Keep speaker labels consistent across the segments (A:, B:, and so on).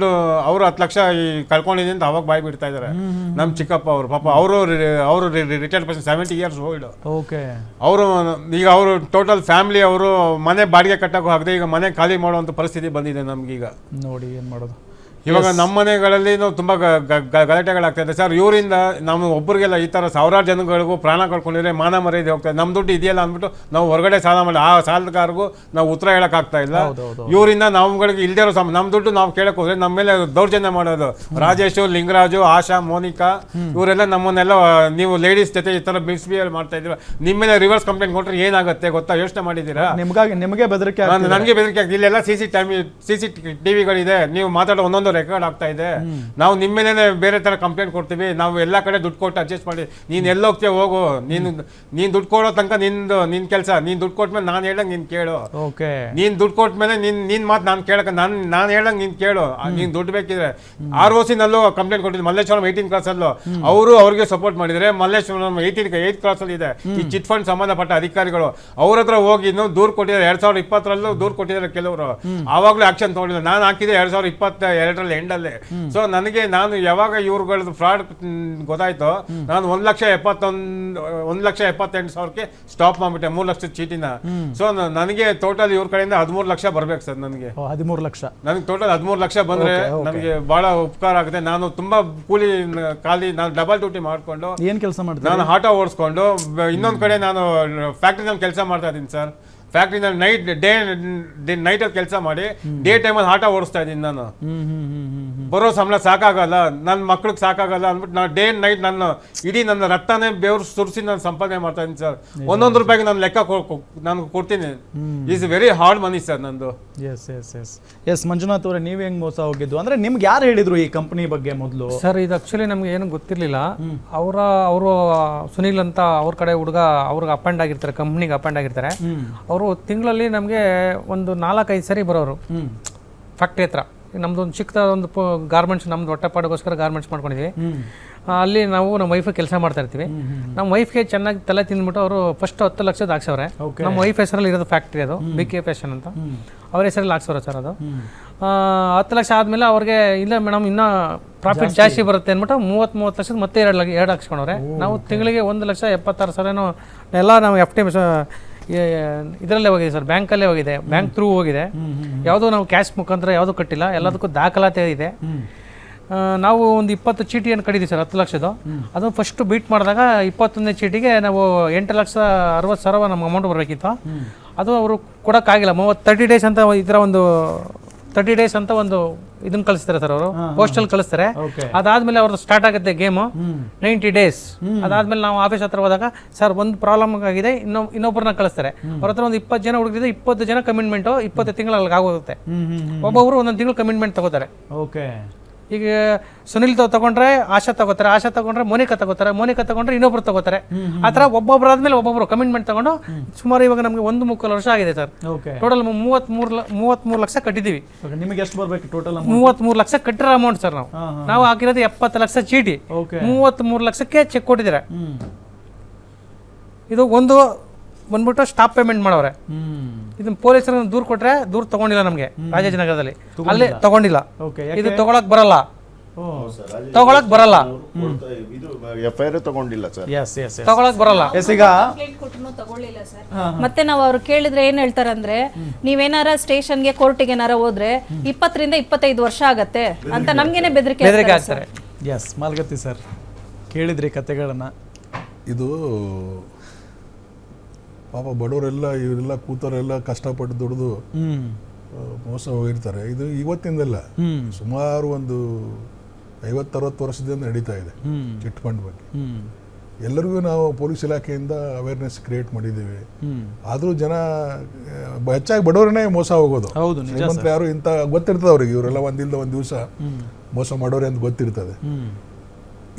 A: ದುಡ್ಡು ಅವರು ಹತ್ತು ಲಕ್ಷ ಈ ಕಳ್ಕೊಂಡಿದ್ದೀನಿ ಅಂತ ಅವಾಗ ಬಾಯ್ ಬಿಡ್ತಾ ಇದ್ದಾರೆ ನಮ್ಮ ಚಿಕ್ಕಪ್ಪ ಅವರು ಪಾಪ ಅವರು ಅವರು retired person seventy years old
B: okay.
A: ಅವರು ಈಗ ಅವರು ಟೋಟಲ್ ಫ್ಯಾಮಿಲಿ ಅವರು ಮನೆ ಬಾಡಿಗೆ ಕಟ್ಟಕ್ಕೂ ಆಗದೆ ಈಗ ಮನೆ ಖಾಲಿ ಮಾಡುವಂಥ ಪರಿಸ್ಥಿತಿ ಬಂದಿದೆ ನಮ್ಗೀಗ.
B: ನೋಡಿ ಏನು ಮಾಡೋದು.
A: ಇವಾಗ ನಮ್ಮ ಮನೆಗಳಲ್ಲಿ ತುಂಬ ಗಲಾಟೆಗಳಾಗ್ತಾ ಇದೆ. ಸರ್ ಇವರಿಂದ ನಾವು ಒಬ್ಬರಿಗೆಲ್ಲ ಈ ಥರ ಸಾವಿರಾರು ಜನಗಳಿಗೂ ಪ್ರಾಣ ಕಳ್ಕೊಂಡಿದ್ರೆ ಮಾನ ಮರ್ಯಾದೆ ಹೋಗ್ತಾ ಇದೆ. ನಮ್ಮ ದುಡ್ಡು ಇದೆಯಲ್ಲ ಅಂದ್ಬಿಟ್ಟು ನಾವು ಹೊರಗಡೆ ಸಾಲ ಮಾಡಿ ಆ ಸಾಲಗಾರಗೂ ನಾವು ಉತ್ತರ ಹೇಳೋಕ್ಕಾಗ್ತಾ ಇಲ್ಲ. ಇವರಿಂದ ನಾವುಗಳಿಗೆ ಇಲ್ದೇ ಇರೋ ಸಮ ನಮ್ಮ ದುಡ್ಡು ನಾವು ಕೇಳಕ್ಕೆ ಹೋದ್ರೆ ನಮ್ಮ ಮೇಲೆ ದೌರ್ಜನ್ಯ ಮಾಡೋದು. ರಾಜೇಶು ಲಿಂಗರಾಜು ಆಶಾ ಮೋನಿಕಾ ಇವರೆಲ್ಲ ನಮ್ಮನ್ನೆಲ್ಲ ನೀವು ಲೇಡೀಸ್ ಜೊತೆ ಈ ಥರ ಮಿಸ್ಬಿಹೇವ್ ಮಾಡ್ತಾ ಇದ್ದೀರಾ? ನಿಮ್ಮ ಮೇಲೆ ರಿವರ್ಸ್ ಕಂಪ್ಲೇಂಟ್ ಕೊಟ್ಟರೆ ಏನಾಗುತ್ತೆ ಗೊತ್ತಾ? ಯೋಚನೆ ಮಾಡಿದ್ದೀರಾ?
B: ನಿಮ್ಗಾಗಿ ನಿಮಗೆ ಬೆದರಿಕೆ.
A: ನನಗೆ ಬೆದರಿಕೆ ಇಲ್ಲೆಲ್ಲ C C time C C ಟಿವಿಗಳಿದೆ ನೀವು ಮಾತಾಡೋ ಒಂದೊಂದು ರೆಕಾರ್ಡ್ ಆಗ್ತಾ ಇದೆ. ನಾವು ನಿಮ್ಮ ಮೇಲೆ ಬೇರೆ ತರ ಕಂಪ್ಲೇಂಟ್ ಕೊಡ್ತೀವಿ. ನಾವು ಎಲ್ಲ ಕಡೆ ದುಡ್ಡು ಕೊಟ್ಟು ಅಡ್ಜಸ್ಟ್ ಮಾಡಿ. ನೀನು ಎಲ್ಲ ಹೋಗ್ತೀಯ ಹೋಗು. ನೀನು ನೀನು ದುಡ್ಡು ಕೊಡೋ ತನಕ ನಿಂದು ನಿನ್ನ ಕೆಲಸ. ನೀನು ದುಡ್ಡು ಕೊಟ್ಮೇಲೆ ನಾನು ಹೇಳಂಗೆ ನೀನು ಕೇಳು.
B: ಓಕೆ.
A: ನೀನ್ ದುಡ್ಡು ಕೊಟ್ಮೇಲೆ ನಿನ್ ನಿನ್ ಮಾತು ನಾನು ಕೇಳಕ ನಾನು ನಾನು ಹೇಳಂಗೆ ನೀನು ಕೇಳು. ನೀನು ದುಡ್ಡು ಬೇಕಿದ್ರೆ. ಆರ್ ಓ ಸಿನಲ್ಲೂ ಕಂಪ್ಲೇಂಟ್ ಕೊಟ್ಟಿದ್ದು ಮಲ್ಲೇಶ್ವರಂ ಏಯ್ಟೀನ್ ಕ್ಲಾಸಲ್ಲೂ ಅವರು ಅವ್ರಿಗೆ ಸಪೋರ್ಟ್ ಮಾಡಿದರೆ ಮಲ್ಲೇಶ್ವರಂ ಏಯ್ಟೀನ್ ಏಯ್ತ್ ಕ್ಲಾಸಲ್ಲಿ ಇದೆ. ಈ ಚಿಟ್ ಫಂಡ್ ಸಂಬಂಧಪಟ್ಟ ಅಧಿಕಾರಿಗಳು ಅವ್ರ ಹತ್ರ ಹೋಗಿ ಇನ್ನು ದೂರು ಕೊಟ್ಟಿದ್ದಾರೆ. ಎರಡ್ ಸಾವಿರದ ಇಪ್ಪತ್ತರಲ್ಲೂ ದೂರು ಕೊಟ್ಟಿದ್ದಾರೆ ಕೆಲವರು. ಆವಾಗಲೂ ಆಕ್ಷನ್ ತಗೊಂಡಿಲ್ಲ. ನಾನು ಹಾಕಿದೆ ಎರಡ್ ಸಾವಿರದ ಇಪ್ಪತ್ತ ಎರಡರಲ್ಲಿ ಎಂಡಲ್ಲಿ ಸೊ ನನಗೆ ನಾನು ಯಾವಾಗ ಇವ್ರುಗಳದ್ದು ಫ್ರಾಡ್ ಗೊತ್ತಾಯ್ತು ನಾನು ಒಂದ್ ಲಕ್ಷ ಎಪ್ಪತ್ತೊಂದು ಒಂದ್ ಲಕ್ಷ ಎಪ್ಪತ್ತೆಂಟು ಸಾವಿರಕ್ಕೆ ಸ್ಟಾಪ್ ಮಾಡ್ಬಿಟ್ಟೆ ಮೂರ್ ಲಕ್ಷ ಚೀಟಿನ. ಸೊ ನನಗೆ ಟೋಟಲ್ ಇವ್ರ ಕಡೆಯಿಂದ ಹದಿಮೂರು ಲಕ್ಷ ಬರ್ಬೇಕು ಸರ್ ನನಗೆ.
B: ಹದಿಮೂರು ಲಕ್ಷ.
A: ನನಗೆ ಟೋಟಲ್ ಹದಿಮೂರು ಲಕ್ಷ ಬಂದ್ರೆ. ನನಗೆ ಬಹಳ ಉಪಕಾರ ಆಗುತ್ತೆ. ನಾನು ತುಂಬಾ ಕೂಲಿ ಖಾಲಿ ನಾನು ಡಬಲ್ ಡ್ಯೂಟಿ ಮಾಡ್ಕೊಂಡು
B: ಏನ್ ಕೆಲಸ ಮಾಡ್ತೀನಿ
A: ನಾನು ಆಟೋ ಓಡಿಸ್ಕೊಂಡು ಇನ್ನೊಂದ್ ಕಡೆ ನಾನು ಫ್ಯಾಕ್ಟ್ರಿನಲ್ಲಿ ಕೆಲಸ ಮಾಡ್ತಾ ಇದ್ದೀನಿ ಸರ್. ಫ್ಯಾಕ್ಟ್ರಿನಲ್ಲಿ ನೈಟ್ ಡೇ ನೈಟಲ್ಲಿ ಕೆಲಸ ಮಾಡಿ ಡೇ ಟೈಮಲ್ಲಿ ಆಟ ಓಡಿಸ್ತಾ ಇದ್ದೀನಿ ನಾನು. ಬರೋ ಸಂಬಳ ಸಾಕಾಗಲ್ಲ ನನ್ನ ಮಕ್ಳಿಗೆ ಸಾಕಾಗಲ್ಲ ಅಂದ್ಬಿಟ್ಟು ನಾನು ಡೇ ನೈಟ್ ನನ್ನ ಇಡೀ ನನ್ನ ರಕ್ತನೇ ಬೆವರು ಸುರಿಸಿ ನಾನು ಸಂಪಾದನೆ ಮಾಡ್ತಾ ಇದ್ದೀನಿ ಸರ್. ಒಂದೊಂದು ರೂಪಾಯಿಗೆ ನಾನು ಲೆಕ್ಕ ನಾನು ಕೊಡ್ತೀನಿ. Is very hard money sir ನಂದು.
B: Yes yes yes yes Manjunath ಅವರೇ ನೀವ್ ಹೆಂಗ್ ಮೋಸ ಹೋಗಿದ್ದು? ಅಂದ್ರೆ ನಿಮ್ಗೆ ಯಾರು ಹೇಳಿದ್ರು ಈ ಕಂಪನಿ ಬಗ್ಗೆ ಮೊದಲು?
C: ಸರ್ ಇದು ಆಕ್ಚುಲಿ ನಮ್ಗೆ ಏನು ಗೊತ್ತಿರಲಿಲ್ಲ. ಅವರ ಅವರು ಸುನೀಲ್ ಅಂತ ಅವ್ರ ಕಡೆ ಹುಡುಗ ಅವ್ರಿಗೆ ಅಪಾಯಿಂಟ್ ಆಗಿರ್ತಾರೆ ಕಂಪ್ನಿಗೆ ಅಪಾಯಿಂಟ್ ಆಗಿರ್ತಾರೆ. ಅವರು ತಿಂಗಳಲ್ಲಿ ನಮಗೆ ಒಂದು ನಾಲ್ಕೈದು ಸರಿ ಬರೋರು. ಫ್ಯಾಕ್ಟ್ರಿ ಹತ್ರ ನಮ್ದು ಒಂದು ಚಿಕ್ಕದ ಒಂದು ಗಾರ್ಮೆಂಟ್ಸ್ ನಮ್ದು ಹೊಟ್ಟೆಪಾಡಿಗೋಸ್ಕರ ಗಾರ್ಮೆಂಟ್ಸ್ ಮಾಡ್ಕೊಂಡಿದ್ವಿ. ಅಲ್ಲಿ ನಾವು ನಮ್ಮ ವೈಫ್ ಕೆಲಸ ಮಾಡ್ತಾ ಇರ್ತೀವಿ. ನಮ್ಮ ವೈಫ್ಗೆ ಚೆನ್ನಾಗಿ ತಲೆ ತಿಂದ್ಬಿಟ್ಟು ಅವರು ಫಸ್ಟ್ ಹತ್ತು ಲಕ್ಷದ ಹಾಕ್ಸವ್ರೆ. ನಮ್ಮ ವೈಫ್ ಹೆಸರಲ್ಲಿ ಇರೋದು ಫ್ಯಾಕ್ಟ್ರಿ ಅದು ಬಿ ಕೆ ಫ್ಯಾಷನ್ ಅಂತ. ಅವ್ರ ಹೆಸರಲ್ಲಿ ಹಾಕ್ಸವ್ರೆ ಸರ್ ಅದು. ಹತ್ತು ಲಕ್ಷ ಆದಮೇಲೆ ಅವ್ರಿಗೆ ಇಲ್ಲ ಮೇಡಮ್ ಇನ್ನೂ ಪ್ರಾಫಿಟ್ ಜಾಸ್ತಿ. ಬರುತ್ತೆ ಅಂದ್ಬಿಟ್ಟು ಮೂವತ್ತು ಮೂವತ್ತು ಲಕ್ಷದ ಮತ್ತೆ ಎರಡು ಲಕ್ಷ ಎರಡು ಹಾಕ್ಸ್ಕೊಂಡವ್ರೆ. ನಾವು ತಿಂಗಳಿಗೆ ಒಂದು ಲಕ್ಷ ಎಪ್ಪತ್ತಾರು ಸಾವಿರನೋ ಎಲ್ಲ ನಾವು ಎಫ್ ಟಿ ಇದರಲ್ಲೇ ಹೋಗಿದೆ ಸರ್ ಬ್ಯಾಂಕಲ್ಲೇ ಹೋಗಿದೆ ಬ್ಯಾಂಕ್ ಥ್ರೂ ಹೋಗಿದೆ. ಯಾವುದೋ ನಾವು ಕ್ಯಾಶ್ ಮುಖಾಂತರ ಯಾವುದೂ ಕಟ್ಟಿಲ್ಲ ಎಲ್ಲದಕ್ಕೂ ದಾಖಲಾತಿ ಇದೆ. ನಾವು ಒಂದು ಇಪ್ಪತ್ತು ಚೀಟಿಯನ್ನು ಕಡಿದ್ವಿ ಸರ್ ಹತ್ತು ಲಕ್ಷದ್ದು. ಅದು ಫಸ್ಟ್ ಬೀಟ್ ಮಾಡಿದಾಗ ಇಪ್ಪತ್ತೊಂದನೇ ಚೀಟಿಗೆ ನಾವು ಎಂಟು ಲಕ್ಷ ಅರವತ್ತು ಸಾವಿರ ನಮ್ಮ ಅಮೌಂಟ್ ಬರಬೇಕಿತ್ತು. ಅದು ಅವರು ಕೊಡೋಕ್ಕಾಗಿಲ್ಲ ಮೂವತ್ತು ತರ್ಟಿ ಡೇಸ್ ಅಂತ ಈ ಥರ ಒಂದು ತರ್ಟಿ ಡೇಸ್ ಅಂತ ಒಂದು ಇದನ್ನ ಕಳಿಸ್ತಾರೆ ಸರ್ ಅವರು. ಪೋಸ್ಟಲ್ ಕಳಿಸ್ತಾರೆ ಅದಾದ್ಮೇಲೆ ಅವ್ರದ್ದು ಸ್ಟಾರ್ಟ್ ಆಗುತ್ತೆ ಗೇಮು ನೈಂಟಿ ಡೇಸ್ ಅದಾದ್ಮೇಲೆ ನಾವು ಆಫೀಸ್ ಹತ್ರ ಹೋದಾಗ ಸರ್ ಒಂದು ಪ್ರಾಬ್ಲಮ್ ಆಗಿದೆ ಇನ್ನೊ ಇನ್ನೊಬ್ಬರನ್ನ ಕಳಿಸ್ತಾರೆ ಅವ್ರ ಹತ್ರ ಒಂದು ಇಪ್ಪತ್ತು ಜನ ಹುಡುಗಿದ್ರೆ ಇಪ್ಪತ್ತು ಜನ ಕಮಿಟ್ಮೆಂಟು ಇಪ್ಪತ್ತು ತಿಂಗಳಲ್ಲಿ ಆಗೋಗುತ್ತೆ. ಒಬ್ಬೊಬ್ರು ಒಂದೊಂದು ತಿಂಗಳು ಕಮಿಟ್ಮೆಂಟ್ ತಗೋತಾರೆ.
B: ಓಕೆ
C: ಈಗ ಸುನಿಲ್ ತಗೊಂಡ್ರೆ ಆಶಾ ತಗೋತಾರೆ ಆಶಾ ತಗೊಂಡ್ರೆ ಮೋನಿಕಾ ತಗೋತಾರೆ ಮೋನಿಕಾ ತಗೊಂಡ್ರೆ ಇನ್ನೊಬ್ರು ತಗೋತಾರೆ. ಆ ಥರ ಒಬ್ಬೊಬ್ರು ಆದ್ಮೇಲೆ ಒಬ್ಬೊಬ್ರು ಕಮಿಟ್ಮೆಂಟ್ ತಗೊಂಡು ಸುಮಾರು ಇವಾಗ ನಮಗೆ ಒಂದು ಮುಕ್ಕಾಲು ವರ್ಷ ಆಗಿದೆ ಸರ್. ಟೋಟಲ್ ಮೂವತ್ಮೂರು ಮೂವತ್ಮೂರು ಲಕ್ಷ ಕಟ್ಟಿದ್ದೀವಿ
B: ನಿಮಗೆ ಎಷ್ಟು ಬರ್ಬೇಕು ಟೋಟಲ್
C: ಮೂವತ್ಮೂರು ಲಕ್ಷ ಕಟ್ಟಿರೋ ಅಮೌಂಟ್ ಸರ್ ನಾವು. ನಾವು ಹಾಕಿರೋದು ಎಪ್ಪತ್ತು ಲಕ್ಷ ಚೀಟಿ. ಮೂವತ್ಮೂರು ಲಕ್ಷಕ್ಕೆ ಚೆಕ್ ಕೊಟ್ಟಿದ್ದಾರೆ. ಇದು ಒಂದು ಬಂದ್ಬಿಟ್ಟು ಸ್ಟಾಪ್ ಪೇಮೆಂಟ್ ಮಾಡೋರೆ.
B: ಹ್ಮ್.
C: ಇದನ್ನ ಪೊಲೀಸರ ದೂರ ಕೊಟ್ರೆ ದೂರ ತಗೊಂಡಿಲ್ಲ ನಮಗೆ ರಾಜಾಜಿನಗರದಲ್ಲಿ. ಅಲ್ಲಿ ತಗೊಂಡಿಲ್ಲ.
B: ಓಕೆ
C: ಇದು ತಗೊಳಕ್ ಬರಲ್ಲ.
B: ಓ.
C: ತಗೊಳಕ್ ಬರಲ್ಲ.
D: ಇದು ಎಫ್ ಐ ಆರ್ ತಗೊಂಡಿಲ್ಲ ಸರ್.
B: ಎಸ್ ಎಸ್ ಎಸ್
C: ತಗೊಳಕ್ ಬರಲ್ಲ.
B: ಎಸ್ ಈಗ
E: ಕಂಪ್ಲೇಂಟ್ ಕೊಟ್ರು ತಗೊಳ್ಳಿಲ್ಲ ಸರ್. ಮತ್ತೆ ನಾವು ಅವ್ರು ಕೇಳಿದ್ರೆ ಏನ್ ಹೇಳ್ತಾರಂದ್ರೆ ನೀವೇನಾರ ಸ್ಟೇಷನ್ಗೆ ಕೋರ್ಟಿಗೆ ಏನಾರ ಹೋದ್ರೆ ಇಪ್ಪತ್ತರಿಂದ ಇಪ್ಪತ್ತೈದು ವರ್ಷ ಆಗತ್ತೆ ಅಂತ ನಮ್ಗೇನೆ ಬೆದರಿಕೆ
C: ಬೆದರಿಕೆ ಆಗ್ತಾರೆ
B: ಎಸ್ ಮಾಲ್ಗತ್ತಿ ಸರ್. ಕೇಳಿದ್ರಿ ಕತೆಗಳನ್ನ.
F: ಇದು ಪಾಪ ಬಡವರೆಲ್ಲ ಇವರೆಲ್ಲ ಕೂತವರೆಲ್ಲ ಕಷ್ಟಪಟ್ಟು ದುಡಿದು ಮೋಸ ಹೋಗಿರ್ತಾರೆ. ಇದು ಇವತ್ತಿಂದಲ್ಲ. ಸುಮಾರು ಒಂದು ಐವತ್ತರವತ್ತು ವರ್ಷದಿಂದ ನಡೀತಾ ಇದೆ ಚಿಟ್ ಫಂಡ್ ಬಗ್ಗೆ. ಎಲ್ಲರಿಗೂ ನಾವು ಪೊಲೀಸ್ ಇಲಾಖೆಯಿಂದ ಅವೇರ್ನೆಸ್ ಕ್ರಿಯೇಟ್ ಮಾಡಿದ್ದೀವಿ. ಆದರೂ ಜನ ಹೆಚ್ಚಾಗಿ ಬಡವರನ್ನೇ ಮೋಸ ಹೋಗೋದು. ಶ್ರೀಮಂತರು ಯಾರು ಇಂಥ ಗೊತ್ತಿರ್ತದೆ ಅವ್ರಿಗೆ. ಇವರೆಲ್ಲ ಒಂದಿಲ್ದ ಒಂದು ದಿವಸ ಮೋಸ ಮಾಡೋರೆ ಅಂತ ಗೊತ್ತಿರ್ತದೆ.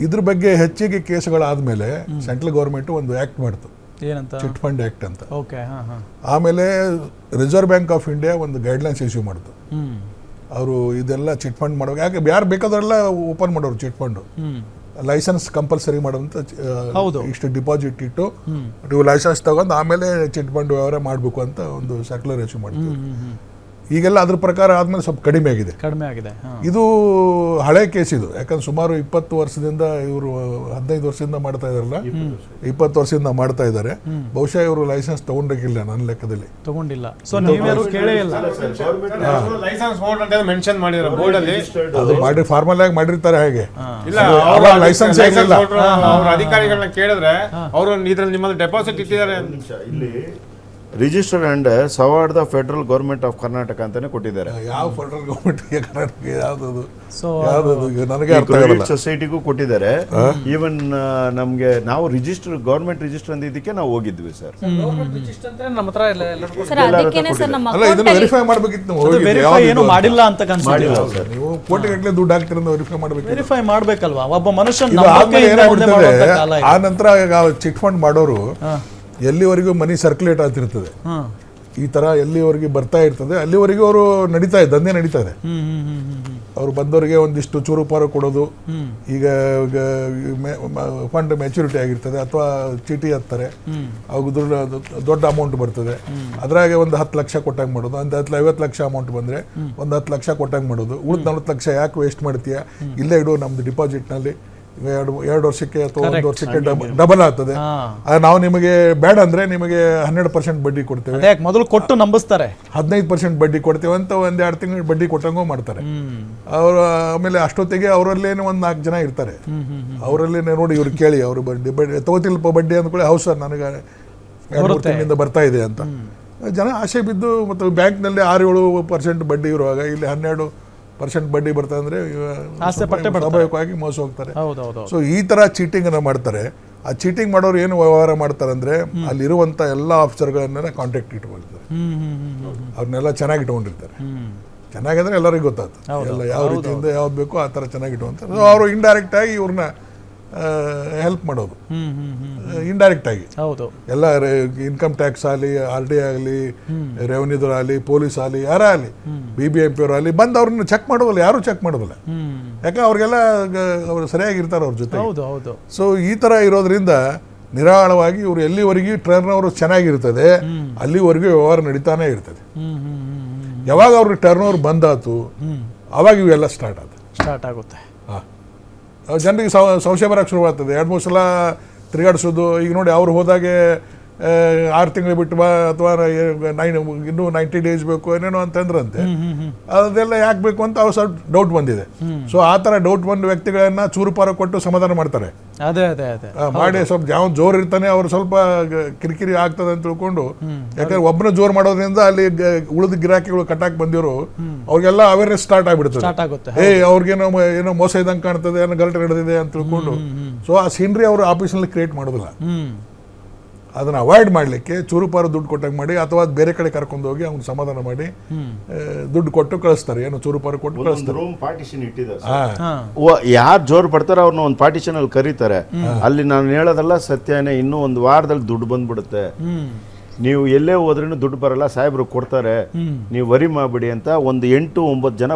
F: ಇದ್ರ ಬಗ್ಗೆ ಹೆಚ್ಚಿಗೆ ಕೇಸ್ಗಳಾದ್ಮೇಲೆ ಸೆಂಟ್ರಲ್ ಗೌರ್ಮೆಂಟ್ ಒಂದು ಆ್ಯಕ್ಟ್ ಮಾಡ್ತು.
B: ಏನಂತ?
F: ಚಿಟ್ ಫಂಡ್ ಆ್ಯಕ್ಟ್ ಅಂತ.
B: ಓಕೆ ಹಾ ಹಾ.
F: ಆಮೇಲೆ ರಿಸರ್ವ್ ಬ್ಯಾಂಕ್ ಆಫ್ ಇಂಡಿಯಾ ಒಂದು ಗೈಡ್ಲೈನ್ಸ್ ಇಶ್ಯೂ ಮಾಡಿತು ಅವರು ಇದೆಲ್ಲ ಚಿಟ್ ಫಂಡ್ ಮಾಡೋ ಯಾಕೆ ಯಾರು ಬೇಕಾದ್ರೆಲ್ಲ ಓಪನ್ ಮಾಡೋರು ಚಿಟ್ ಫಂಡು ಲೈಸೆನ್ಸ್ ಕಂಪಲ್ಸರಿ ಮಾಡುವಂತ
B: ಹೌದು.
F: ಇಷ್ಟು ಡಿಪಾಸಿಟ್ ಇಟ್ಟು. ನೀವು ಲೈಸೆನ್ಸ್ ತಗೊಂಡು ಆಮೇಲೆ ಚಿಟ್ ಫಂಡ್ ವ್ಯವಹಾರ ಮಾಡಬೇಕು ಅಂತ ಒಂದು ಸರ್ಕ್ಯುಲರ್ ಇಶ್ಯೂ ಮಾಡ್ತೀವಿ ಈಗೆಲ್ಲ ಅದ್ರ ಪ್ರಕಾರ ಆದ್ಮೇಲೆ ಸ್ವಲ್ಪ ಕಡಿಮೆ ಆಗಿದೆ.
B: ಕಡಿಮೆ ಆಗಿದೆ
F: ಇದು ಹಳೆ ಕೇಸ್ ಇದು. ಯಾಕಂದ್ರೆ ಸುಮಾರು ಇಪ್ಪತ್ತು ವರ್ಷದಿಂದ ಇವರು ಹದಿನೈದು ವರ್ಷದಿಂದ ಮಾಡ್ತಾ ಇದಾರಲ್ಲ ಇಪ್ಪತ್ತು ವರ್ಷದಿಂದ ಮಾಡ್ತಾ ಇದ್ದಾರೆ. ಬಹುಶಃ ಇವರು ಲೈಸೆನ್ಸ್ ತಗೊಂಡಿಲ್ಲ ನನ್ನ ಲೆಕ್ಕದಲ್ಲಿ.
B: ತಗೊಂಡಿಲ್ಲ. ಸೊ ನೀವ್ಯಾರು ಕೇಳೇ ಇಲ್ಲ.
A: ಲೈಸೆನ್ಸ್ ಬೋರ್ಡ್ ಅಂತ ಮೆನ್ಷನ್ ಮಾಡಿದ್ರು ಬೋರ್ಡ್ ಅಲ್ಲಿ.
F: ಅದು ಮಾಡಿ ಫಾರ್ಮಲ್ ಆಗಿ ಮಾಡಿರ್ತಾರೆ ಹಾಗೆ.
A: ಇಲ್ಲ
F: ಅದು
A: ಅವ್ರ
F: ಅವಾಗ ಏನಿಲ್ಲ.
A: ಅವ್ರ ಅಧಿಕಾರಿಗಳನ್ನ ಕೇಳಿದ್ರೆ ಅವರು ಇದ್ರಲ್ಲಿ ನಿಮ್ಮಲ್ಲಿ ಡೆಪಾಸಿಟ್ ಇಟ್ಟಿದ್ದಾರೆ
D: registered and ಸವಾರ್ಡ್ the federal government of Karnataka ಅಂತಾನೆ ಕೊಟ್ಟಿದ್ದಾರೆ.
F: ಯಾವ ಫೆಡರಲ್ ಗೌರ್ಮೆಂಟ್ ಕರ್ನಾಟಕ ಈಗ ನನಗೆ ಅರ್ಥ
D: ಕ್ರೆಡಿಟ್ ಸೊಸೈಟಿಗೂ ಕೊಟ್ಟಿದ್ದಾರೆ. ಈವನ್ ನಮಗೆ ನಾವು ರಿಜಿಸ್ಟರ್ ಗೌರ್ಮೆಂಟ್ ರಿಜಿಸ್ಟರ್ ಇದಕ್ಕೆ ನಾವು ಹೋಗಿದ್ವಿ ಸರ್.
F: ಅಲ್ಲ ಇದನ್ನ ವೆರಿಫೈ ಮಾಡಬೇಕಿತ್ತು ನೀವು ಯಾವ್ದು
B: ಏನು
F: ಮಾಡಿಲ್ಲ ಅಂತ.
B: ಮಾಡಿಲ್ಲ ಸರ್.
F: ನೀವು ಕೋಟಿಗಟ್ಟಲೆ ದುಡ್ಡು ಹಾಕ್ತಿರೋ ವೆರಿಫೈ ಮಾಡಬೇಕು
B: ವೆರಿಫೈ ಮಾಡಬೇಕಲ್ವಾ? ಒಬ್ಬ ಕಾಲ
F: ಆ ನಂತರ ಚಿಟ್ ಫಂಡ್ ಮಾಡೋರು ಎಲ್ಲಿವರೆಗೂ ಮನಿ ಸರ್ಕ್ಯುಲೇಟ್ ಆಗ್ತಿರ್ತದೆ. ಈ ತರ ಎಲ್ಲಿವರೆಗೆ ಬರ್ತಾ ಇರ್ತದೆ ಅಲ್ಲಿವರೆಗೂ ಅವರು ನಡೀತಾ ಇದೆ ದಂಧೆ ನಡೀತಾ ಇದೆ. ಅವ್ರು ಬಂದವರಿಗೆ ಒಂದಿಷ್ಟು ಚೂರು ಪಾರು ಕೊಡೋದು ಈಗ ಫಂಡ್ ಮೆಚುರಿಟಿ ಆಗಿರ್ತದೆ ಅಥವಾ ಚೀಟಿ ಹತ್ತಾರೆ ಅವಾಗ ದುಡ್ಡು ದೊಡ್ಡ ಅಮೌಂಟ್ ಬರ್ತದೆ. ಅದ್ರಾಗೆ ಒಂದು ಹತ್ತು ಲಕ್ಷ ಕೊಟ್ಟಂಗೆ ಮಾಡೋದು ಒಂದು ಹತ್ತು ಐವತ್ತು ಲಕ್ಷ ಅಮೌಂಟ್ ಬಂದರೆ ಒಂದು ಹತ್ತು ಲಕ್ಷ ಕೊಟ್ಟಂಗೆ ಮಾಡೋದು. ಉಳಿದ ನಲ್ವತ್ತು ಲಕ್ಷ ಯಾಕೆ ವೇಸ್ಟ್ ಮಾಡ್ತೀಯಾ? ಇಲ್ಲೇ ಇಡು ನಮ್ದು ಡಿಪಾಸಿಟ್ನಲ್ಲಿ ಎರಡು ಎರಡು ವರ್ಷಕ್ಕೆ ಅಥವಾ ಒಂದು ವರ್ಷಕ್ಕೆ ಡಬಲ್ ಆಗ್ತದೆ. ನಾವು ನಿಮಗೆ ಬೇಡ ಅಂದ್ರೆ ನಿಮಗೆ ಹನ್ನೆರಡು ಪರ್ಸೆಂಟ್ ಬಡ್ಡಿ ಕೊಡ್ತೇವೆ.
B: ಮೊದಲು ಕೊಟ್ಟು ನಂಬಿಸ್ತಾರೆ.
F: ಹದಿನೈದು ಪರ್ಸೆಂಟ್ ಬಡ್ಡಿ ಕೊಡ್ತೇವೆ ಅಂತ ಒಂದ್ ಎರಡು ತಿಂಗಳು ಬಡ್ಡಿ ಕೊಟ್ಟಂಗೂ ಮಾಡ್ತಾರೆ.
B: ಅವ್ರ
F: ಅವರು ಆಮೇಲೆ ಅಷ್ಟೊತ್ತಿಗೆ ಅವರಲ್ಲೇನು ಒಂದು ನಾಲ್ಕು ಜನ ಇರ್ತಾರೆ. ಅವರಲ್ಲೇನೆ ನೋಡಿ ಇವ್ರು ಕೇಳಿ ಅವರು ಬಡ್ಡಿ ಬಡ್ಡಿ ತಗೋತಿಲ್ಪ ಬಡ್ಡಿ ಅಂದ್ಕೊಳ್ಳಿ ಹೌದು ಸರ್ ನನಗೆ ಎರಡು ತಿಂಗಳಿಂದ ಬರ್ತಾ ಇದೆ ಅಂತ. ಜನ ಆಸೆ ಬಿದ್ದು ಮತ್ತು ಬ್ಯಾಂಕ್ನಲ್ಲಿ ಆರು ಏಳು ಪರ್ಸೆಂಟ್ ಬಡ್ಡಿ ಇರುವಾಗ ಇಲ್ಲಿ ಹನ್ನೆರಡು ಪರ್ಸೆಂಟ್ ಬಡ್ಡಿ ಬರ್ತಾ ಅಂದರೆ. ಸ್ವಾಭಾವಿಕವಾಗಿ ಮೋಸ ಹೋಗ್ತಾರೆ. ಸೊ ಈ ತರ ಚೀಟಿಂಗನ್ನು ಮಾಡ್ತಾರೆ. ಆ ಚೀಟಿಂಗ್ ಮಾಡೋರು ಏನು ವ್ಯವಹಾರ ಮಾಡ್ತಾರೆ ಅಂದ್ರೆ ಅಲ್ಲಿರುವಂಥ ಎಲ್ಲ ಆಫೀಸರ್ಗಳನ್ನೆಲ್ಲ ಕಾಂಟ್ಯಾಕ್ಟ್ ಇಟ್ಕೊಳ್ತಾರೆ. ಅವ್ರನ್ನೆಲ್ಲ ಚೆನ್ನಾಗಿ ಇಟ್ಕೊಂಡಿರ್ತಾರೆ.
B: ಹ್ಮ್.
F: ಚೆನ್ನಾಗಿದ್ರೆ ಎಲ್ಲರಿಗೂ ಗೊತ್ತಾಗ್ತದೆ. ಎಲ್ಲ ಯಾವ ರೀತಿಯಿಂದ ಯಾವ್ದು ಬೇಕೋ ಆ ಥರ ಚೆನ್ನಾಗಿ ಇಟ್ಕೊಂತಾರೆ ಅವರು ಇಂಡೈರೆಕ್ಟಾಗಿ ಇವ್ರನ್ನ ಹೆಲ್ಪ್ ಮಾಡೋದು. ಇಂಡೈರೆಕ್ಟ್ ಆಗಿ.
B: ಹೌದು.
F: ಎಲ್ಲ ಇನ್ಕಮ್ ಟ್ಯಾಕ್ಸ್ ಆಗಲಿ ಆರ್ ಡಿ ಆಗಲಿ ರೆವೆನ್ಯೂದವ್ರು ಆಗಲಿ ಪೊಲೀಸ್ ಆಗಲಿ ಯಾರ ಆಗಲಿ ಬಿ ಬಿ ಎಂ ಪಿ ಅವ್ರು ಆಗಲಿ ಬಂದು ಅವ್ರನ್ನ ಚೆಕ್ ಮಾಡೋದಿಲ್ಲ ಯಾರು ಚೆಕ್ ಮಾಡೋದಿಲ್ಲ.
B: ಯಾಕಂದ್ರೆ
F: ಯಾಕೆ ಅವ್ರಿಗೆಲ್ಲ ಅವ್ರು ಸರಿಯಾಗಿರ್ತಾರೆ ಅವ್ರ ಜೊತೆ
B: ಹೌದು ಹೌದು.
F: ಸೊ ಈ ಥರ ಇರೋದ್ರಿಂದ ನಿರಾಳವಾಗಿ ಇವರು ಎಲ್ಲಿವರೆಗೂ ಟರ್ನ್ ಓವರ್ ಚೆನ್ನಾಗಿರ್ತದೆ ಅಲ್ಲಿವರೆಗೂ ವ್ಯವಹಾರ ನಡೀತಾನೆ ಇರ್ತದೆ. ಯಾವಾಗ ಅವ್ರಿಗೆ ಟರ್ನ್ ಓವರ್ ಬಂದಾತು ಅವಾಗ ಇವೆಲ್ಲ ಸ್ಟಾರ್ಟ್ ಆಗುತ್ತೆ
B: ಸ್ಟಾರ್ಟ್ ಆಗುತ್ತೆ.
F: ಹಾಂ. ಜನರಿಗೆ ಸಂಶಯ ಬರೋಕ್ಕೆ ಶುರುವಾಗ್ತದೆ. ಎರಡು ಮೂರು ಸಲ ತಿರುಗಾಡಿಸೋದು ಈಗ ನೋಡಿ ಅವ್ರು ಹೋದಾಗೆ ಆರು ತಿಂಗಳು ಬಿಟ್ಟು ಬಾ ಅಥವಾ ನೈನ್ ಇನ್ನೂ ನೈಂಟಿ ಡೇಸ್ ಬೇಕು ಏನೇನೋ ಅಂತಂದ್ರಂತೆ ಅದೆಲ್ಲ ಯಾಕೆ ಬೇಕು ಅಂತ ಅವ್ರು ಸ್ವಲ್ಪ ಡೌಟ್ ಬಂದಿದೆ. ಸೊ ಆ ಥರ ಡೌಟ್ ಬಂದ ವ್ಯಕ್ತಿಗಳನ್ನ ಚೂರುಪಾರ ಕೊಟ್ಟು ಸಮಾಧಾನ ಮಾಡ್ತಾರೆ.
B: ಅದೇ ಅದೇ ಅದೇ.
F: ಮಾಡಿ ಸ್ವಲ್ಪ ಯಾವ ಜೋರು ಇರ್ತಾನೆ ಅವ್ರು ಸ್ವಲ್ಪ ಕಿರಿಕಿರಿ ಆಗ್ತದೆ ಅಂತ ತಿಳ್ಕೊಂಡು ಯಾಕಂದ್ರೆ ಒಬ್ಬನ ಜೋರು ಮಾಡೋದ್ರಿಂದ ಅಲ್ಲಿ ಉಳಿದ ಗಿರಾಕಿಗಳು ಕಟ್ಟಾಕ್ ಬಂದಿರೋ ಅವ್ರಿಗೆಲ್ಲ ಅವೇರ್ನೆಸ್ ಸ್ಟಾರ್ಟ್ ಆಗಿಬಿಡ್ತದೆ. ಏ ಅವ್ರಿಗೇನೋ ಏನೋ ಮೋಸ ಇದ್ದಂಗೆ ಕಾಣ್ತದೆ ಏನೋ ಗಲಾಟೆ ನಡೆದಿದೆ ಅಂತ ತಿಳ್ಕೊಂಡು. ಸೊ ಆ ಸೀನ್ರಿ ಅವರು ಆಫೀಸ್ನಲ್ಲಿ ಕ್ರಿಯೇಟ್ ಮಾಡೋದಿಲ್ಲ. ಅದನ್ನ ಅವಾಯ್ಡ್ ಮಾಡಲಿಕ್ಕೆ ಚೂರುಪಾರು ದುಡ್ಡು ಕೊಟ್ಟಂಗೆ ಮಾಡಿ ಅಥವಾ ಬೇರೆ ಕಡೆ ಕರ್ಕೊಂಡು ಹೋಗಿ ಅವ್ನು ಸಮಾಧಾನ ಮಾಡಿ ದುಡ್ಡು ಕೊಟ್ಟು ಕಳಿಸ್ತಾರೆ. ಏನೋ ಚೂರುಪಾರು ಕೊಟ್ಟು ಕಳಿಸ್ತಾರೆ.
D: ರೂಮ್ ಪಾರ್ಟಿಷನ್ ಇಟ್ಟಿದ್ದಾರೆ ಯಾರು ಜೋರ್ ಪಡ್ತಾರೋ ಅವ್ರನ್ನ ಒಂದು ಪಾರ್ಟಿಷನ್ ಅಲ್ಲಿ ಕರೀತಾರೆ. ಅಲ್ಲಿ ನಾನು ಹೇಳೋದಲ್ಲ ಸತ್ಯನೇ ಇನ್ನೂ ಒಂದು ವಾರದಲ್ಲಿ ದುಡ್ಡು ಬಂದ್ಬಿಡುತ್ತೆ. ನೀವು ಎಲ್ಲೇ ಹೋದ್ರೂ ದುಡ್ಡು ಬರಲ್ಲ ಸಾಹೇಬ್ರು ಕೊಡ್ತಾರೆ. ನೀವು ವರಿ ಮಾಡಬೇಡಿ ಅಂತ ಒಂದು ಎಂಟು ಒಂಬತ್ತು ಜನ